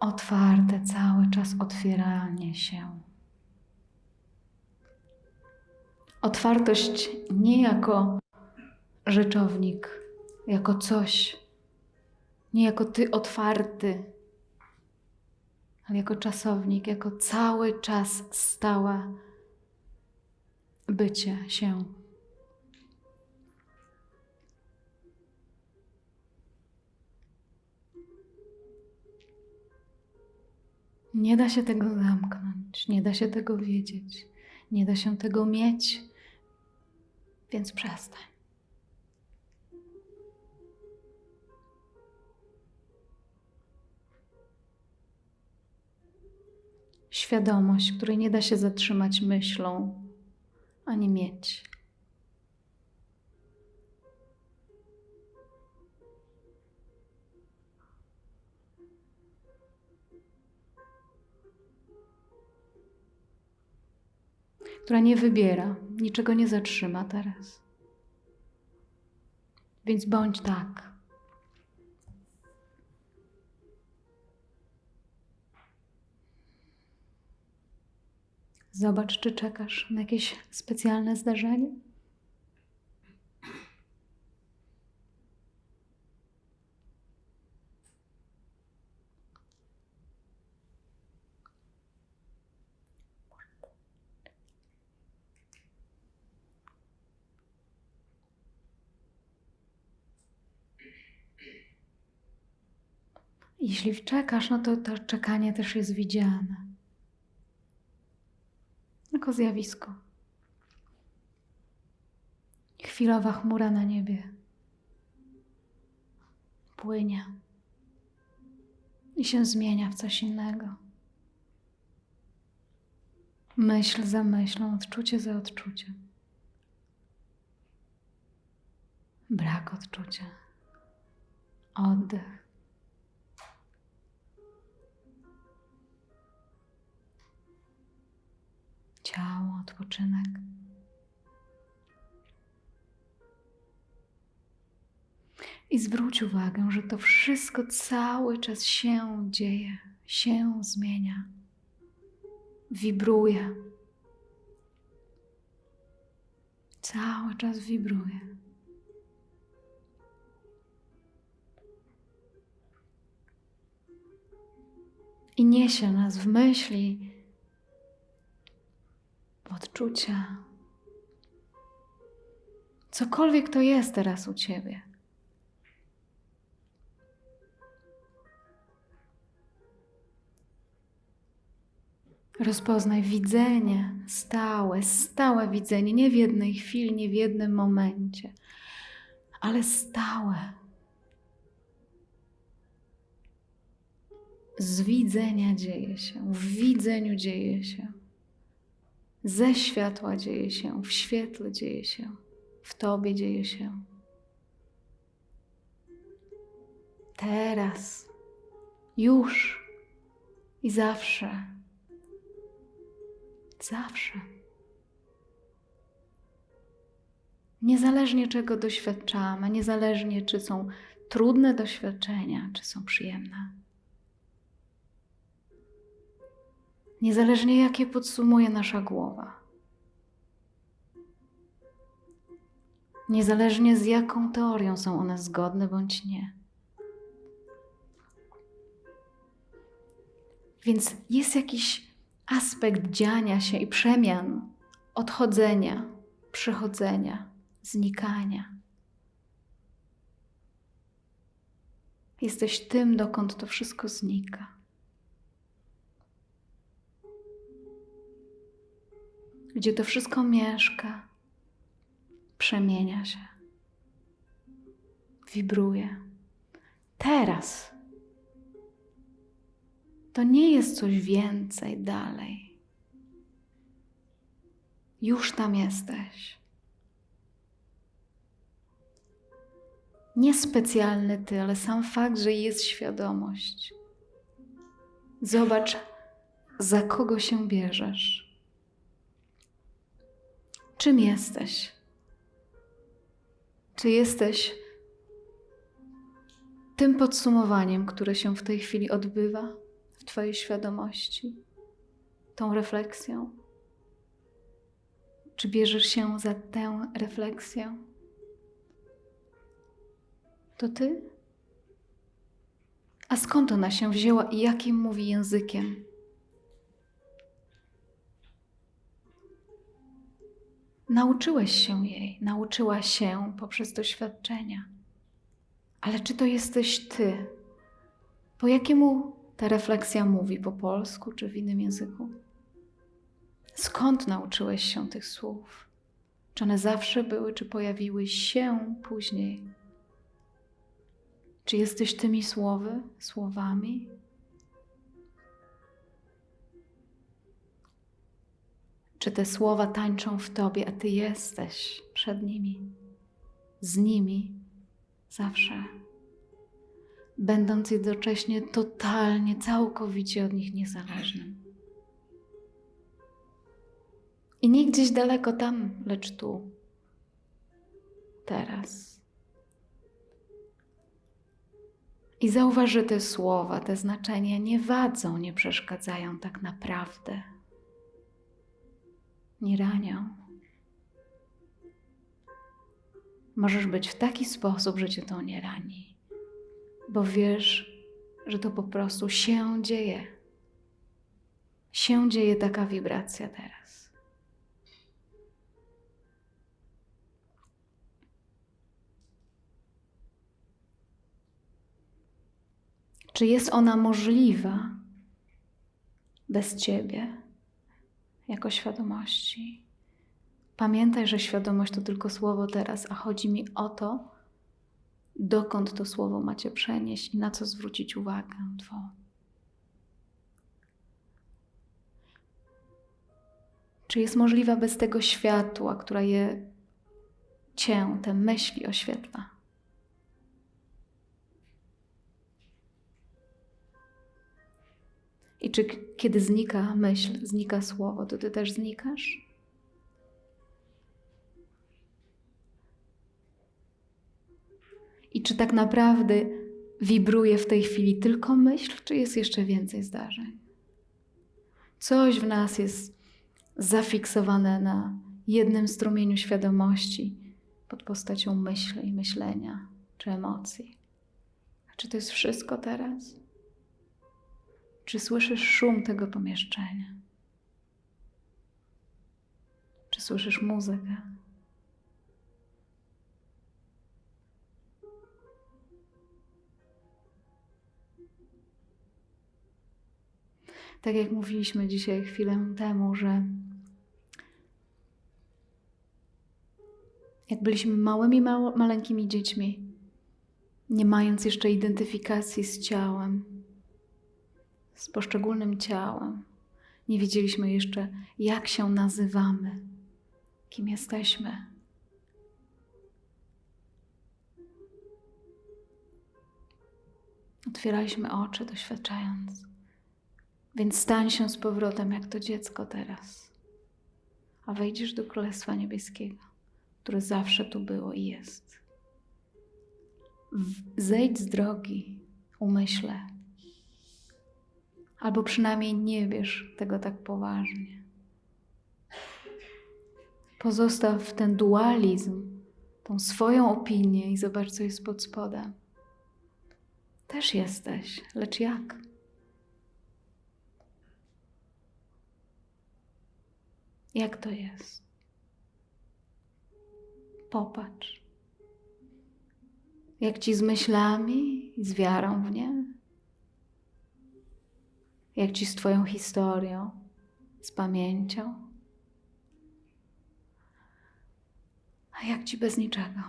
otwarte, cały czas otwieranie się. Otwartość nie jako rzeczownik, jako coś, nie jako ty otwarty, ale jako czasownik, jako cały czas stałe bycie się. Nie da się tego zamknąć, nie da się tego wiedzieć, nie da się tego mieć, więc przestań. Świadomość, której nie da się zatrzymać myślą ani mieć. Która nie wybiera, niczego nie zatrzyma teraz. Więc bądź tak. Zobacz, czy czekasz na jakieś specjalne zdarzenie. Jeśli czekasz, no to to czekanie też jest widziane. Jako zjawisko. Chwilowa chmura na niebie płynie i się zmienia w coś innego. Myśl za myślą, odczucie za odczuciem. Brak odczucia. Oddech. Ciało, odpoczynek. I zwróć uwagę, że to wszystko cały czas się dzieje, się zmienia, wibruje. Cały czas wibruje. I niesie nas w myśli, odczucia. Cokolwiek to jest teraz u ciebie. Rozpoznaj widzenie, stałe, stałe widzenie, nie w jednej chwili, nie w jednym momencie, ale stałe. Z widzenia dzieje się, w widzeniu dzieje się. Ze światła dzieje się, w świetle dzieje się, w Tobie dzieje się. Teraz, już i zawsze. Zawsze. Niezależnie czego doświadczamy, niezależnie czy są trudne doświadczenia, czy są przyjemne. Niezależnie jakie podsumuje nasza głowa. Niezależnie z jaką teorią są one zgodne bądź nie. Więc jest jakiś aspekt dziania się i przemian, odchodzenia, przychodzenia, znikania. Jesteś tym, dokąd to wszystko znika. Gdzie to wszystko mieszka, przemienia się, wibruje. Teraz to nie jest coś więcej dalej. Już tam jesteś. Niespecjalny ty, ale sam fakt, że jest świadomość. Zobacz, za kogo się bierzesz. Czym jesteś? Czy jesteś tym podsumowaniem, które się w tej chwili odbywa w Twojej świadomości tą refleksją? Czy bierzesz się za tę refleksję? To Ty? A skąd ona się wzięła i jakim mówi językiem? Nauczyłeś się jej, nauczyła się poprzez doświadczenia. Ale czy to jesteś Ty? Po jakiemu ta refleksja mówi? Po polsku czy w innym języku? Skąd nauczyłeś się tych słów? Czy one zawsze były, czy pojawiły się później? Czy jesteś tymi słowy, słowami? Czy te słowa tańczą w tobie, a ty jesteś przed nimi, z nimi zawsze, będąc jednocześnie totalnie, całkowicie od nich niezależnym? I nie gdzieś daleko tam, lecz tu, teraz. I zauważ, że te słowa, te znaczenia nie wadzą, nie przeszkadzają tak naprawdę. Nie ranią. Możesz być w taki sposób, że cię to nie rani, bo wiesz, że to po prostu się dzieje. Się dzieje taka wibracja teraz. Czy jest ona możliwa bez ciebie, jako świadomości? Pamiętaj, że świadomość to tylko słowo teraz, a chodzi mi o to, dokąd to słowo macie przenieść i na co zwrócić uwagę Twą. Czy jest możliwa bez tego światła, która je cię, te myśli oświetla? I czy kiedy znika myśl, znika słowo, to ty też znikasz? I czy tak naprawdę wibruje w tej chwili tylko myśl, czy jest jeszcze więcej zdarzeń? Coś w nas jest zafiksowane na jednym strumieniu świadomości pod postacią myśli, myślenia czy emocji. A czy to jest wszystko teraz? Czy słyszysz szum tego pomieszczenia? Czy słyszysz muzykę? Tak jak mówiliśmy dzisiaj chwilę temu, że jak byliśmy małymi, mało, maleńkimi dziećmi, nie mając jeszcze identyfikacji z ciałem, z poszczególnym ciałem. Nie wiedzieliśmy jeszcze, jak się nazywamy, kim jesteśmy. Otwieraliśmy oczy, doświadczając. Więc stań się z powrotem jak to dziecko teraz, a wejdziesz do Królestwa Niebieskiego, które zawsze tu było i jest. Zejdź z drogi, umyśle, albo przynajmniej nie bierz tego tak poważnie. Pozostaw ten dualizm, tą swoją opinię i zobacz, co jest pod spodem. Też jesteś, lecz jak? Jak to jest? Popatrz. Jak ci z myślami i z wiarą w nie? Jak ci z Twoją historią, z pamięcią? A jak ci bez niczego?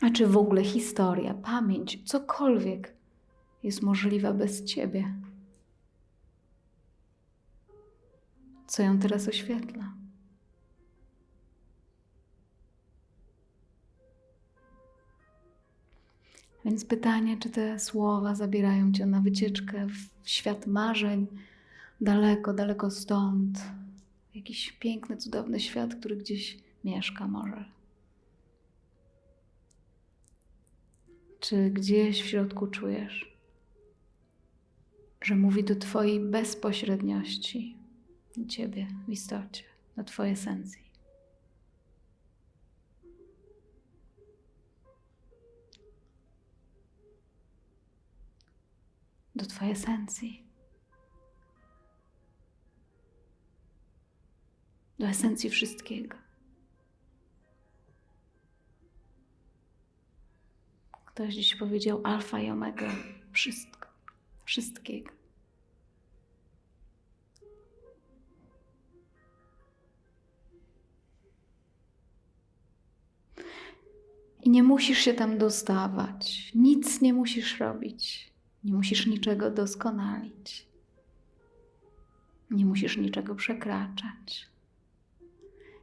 A czy w ogóle historia, pamięć, cokolwiek jest możliwa bez Ciebie? Co ją teraz oświetla? Więc pytanie, czy te słowa zabierają cię na wycieczkę w świat marzeń, daleko, daleko stąd. Jakiś piękny, cudowny świat, który gdzieś mieszka może. Czy gdzieś w środku czujesz, że mówi do Twojej bezpośredniości, do Ciebie w istocie, do Twojej esencji. Do Twojej esencji. Do esencji wszystkiego. Ktoś dziś powiedział alfa i omega. Wszystko. Wszystkiego. I nie musisz się tam dostawać. Nic nie musisz robić. Nie musisz niczego doskonalić. Nie musisz niczego przekraczać.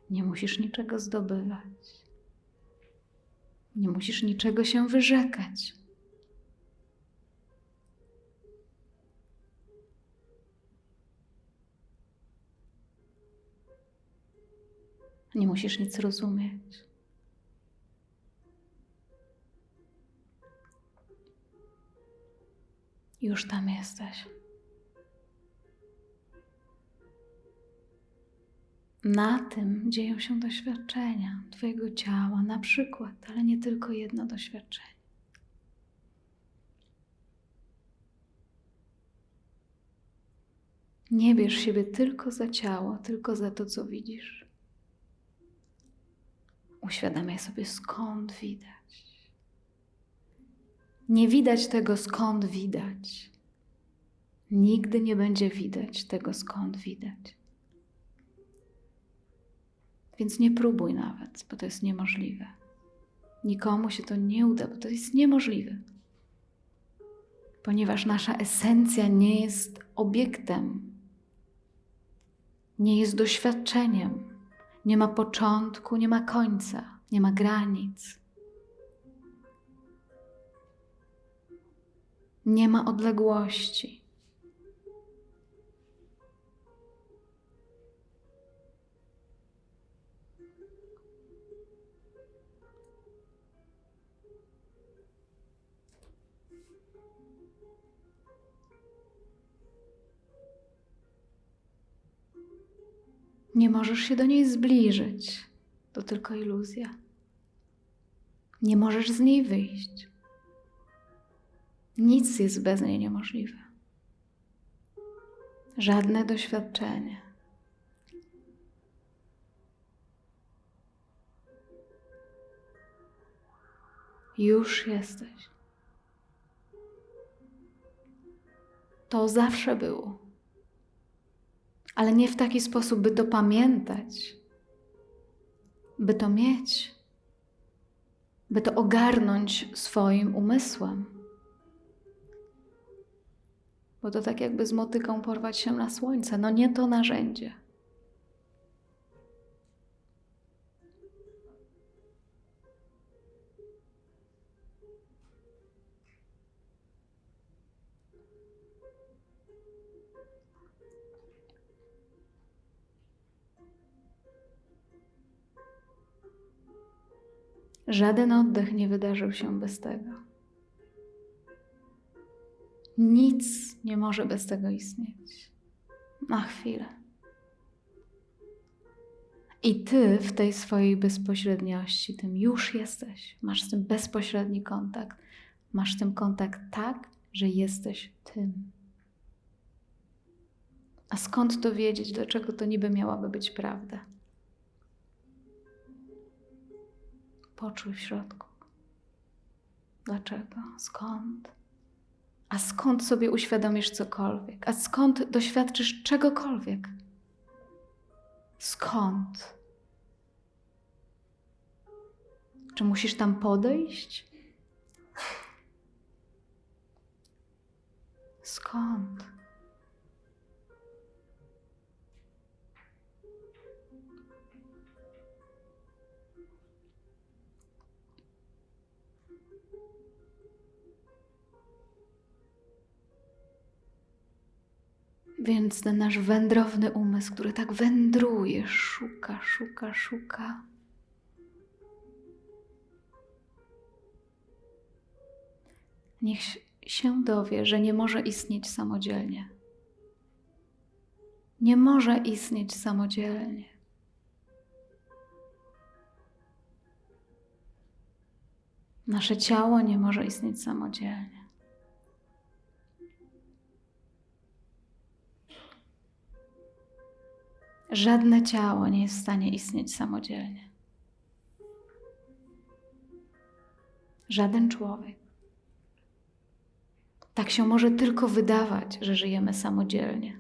Nie musisz niczego zdobywać. Nie musisz niczego się wyrzekać. Nie musisz nic rozumieć. Już tam jesteś. Na tym dzieją się doświadczenia Twojego ciała, na przykład, ale nie tylko jedno doświadczenie. Nie bierz siebie tylko za ciało, tylko za to, co widzisz. Uświadamiaj sobie, skąd widać. Nie widać tego, skąd widać. Nigdy nie będzie widać tego, skąd widać. Więc nie próbuj nawet, bo to jest niemożliwe. Nikomu się to nie uda, bo to jest niemożliwe. Ponieważ nasza esencja nie jest obiektem, nie jest doświadczeniem, nie ma początku, nie ma końca, nie ma granic. Nie ma odległości. Nie możesz się do niej zbliżyć. To tylko iluzja. Nie możesz z niej wyjść. Nic jest bez niej niemożliwe. Żadne doświadczenie. Już jesteś. To zawsze było. Ale nie w taki sposób, by to pamiętać, by to mieć, by to ogarnąć swoim umysłem. Bo to tak jakby z motyką porwać się na słońce. No nie to narzędzie. Żaden oddech nie wydarzył się bez tego. Nic nie może bez tego istnieć. Na chwilę. I ty w tej swojej bezpośredniości, tym już jesteś. Masz z tym bezpośredni kontakt. Masz z tym kontakt tak, że jesteś tym. A skąd to wiedzieć, dlaczego to niby miałaby być prawda? Poczuj w środku. Dlaczego? Skąd? A skąd sobie uświadomisz cokolwiek? A skąd doświadczysz czegokolwiek? Skąd? Czy musisz tam podejść? Skąd? Więc ten nasz wędrowny umysł, który tak wędruje, szuka, szuka, szuka. Niech się dowie, że nie może istnieć samodzielnie. Nie może istnieć samodzielnie. Nasze ciało nie może istnieć samodzielnie. Żadne ciało nie jest w stanie istnieć samodzielnie. Żaden człowiek. Tak się może tylko wydawać, że żyjemy samodzielnie.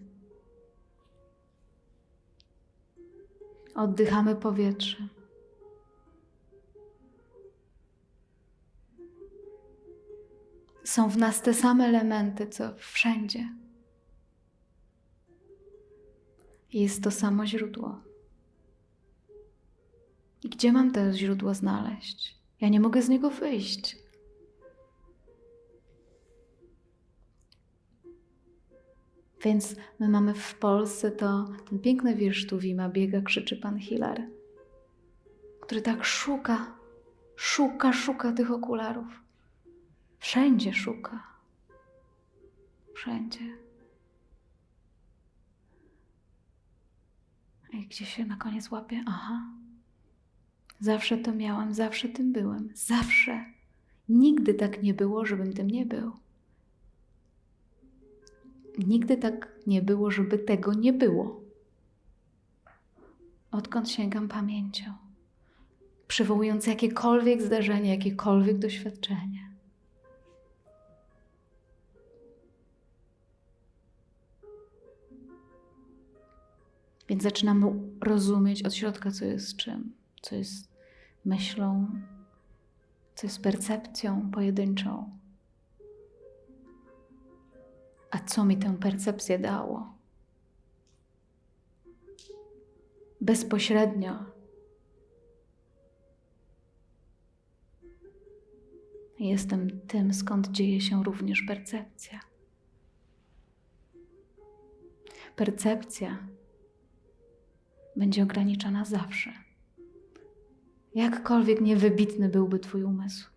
Oddychamy powietrze. Są w nas te same elementy, co wszędzie. Jest to samo źródło. I gdzie mam to źródło znaleźć? Ja nie mogę z niego wyjść. Więc my mamy w Polsce to ten piękny wiersz Tuwima biega, krzyczy pan Hilary, który tak szuka, szuka, szuka tych okularów. Wszędzie szuka. Wszędzie. I gdzie się na koniec łapie? Aha. Zawsze to miałam, zawsze tym byłem. Zawsze. Nigdy tak nie było, żebym tym nie był. Nigdy tak nie było, żeby tego nie było. Odkąd sięgam pamięcią, przywołując jakiekolwiek zdarzenie, jakiekolwiek doświadczenie. Więc zaczynamy rozumieć od środka, co jest czym, co jest myślą, co jest percepcją pojedynczą. A co mi tę percepcję dało? Bezpośrednio. Jestem tym, skąd dzieje się również percepcja. Percepcja będzie ograniczona zawsze. Jakkolwiek niewybitny byłby Twój umysł,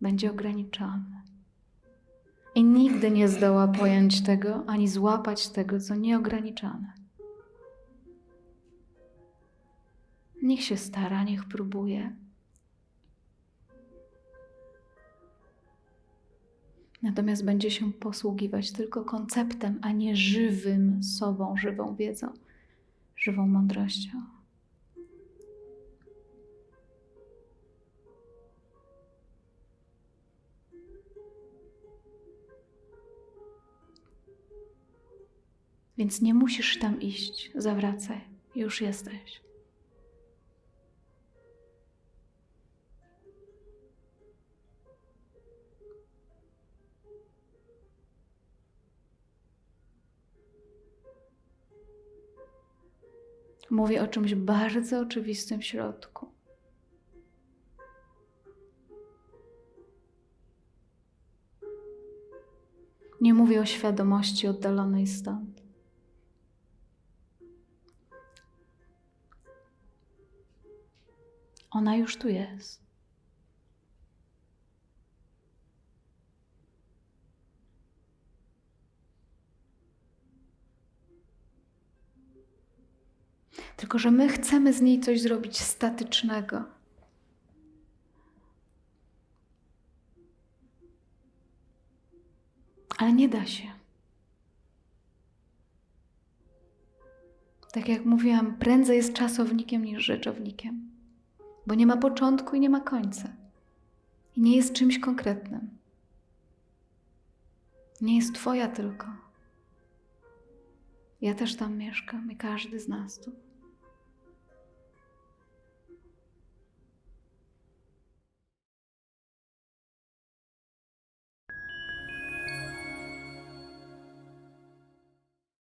będzie ograniczony. I nigdy nie zdoła pojąć tego, ani złapać tego, co nieograniczone. Niech się stara, niech próbuje. Natomiast będzie się posługiwać tylko konceptem, a nie żywym sobą, żywą wiedzą, żywą mądrością. Więc nie musisz tam iść, zawracaj, już jesteś. Mówię o czymś bardzo oczywistym w środku. Nie mówię o świadomości oddalonej stąd. Ona już tu jest. Tylko, że my chcemy z niej coś zrobić statycznego. Ale nie da się. Tak jak mówiłam, prędzej jest czasownikiem niż rzeczownikiem, bo nie ma początku i nie ma końca. I nie jest czymś konkretnym. Nie jest Twoja tylko. Ja też tam mieszkam i każdy z nas tu.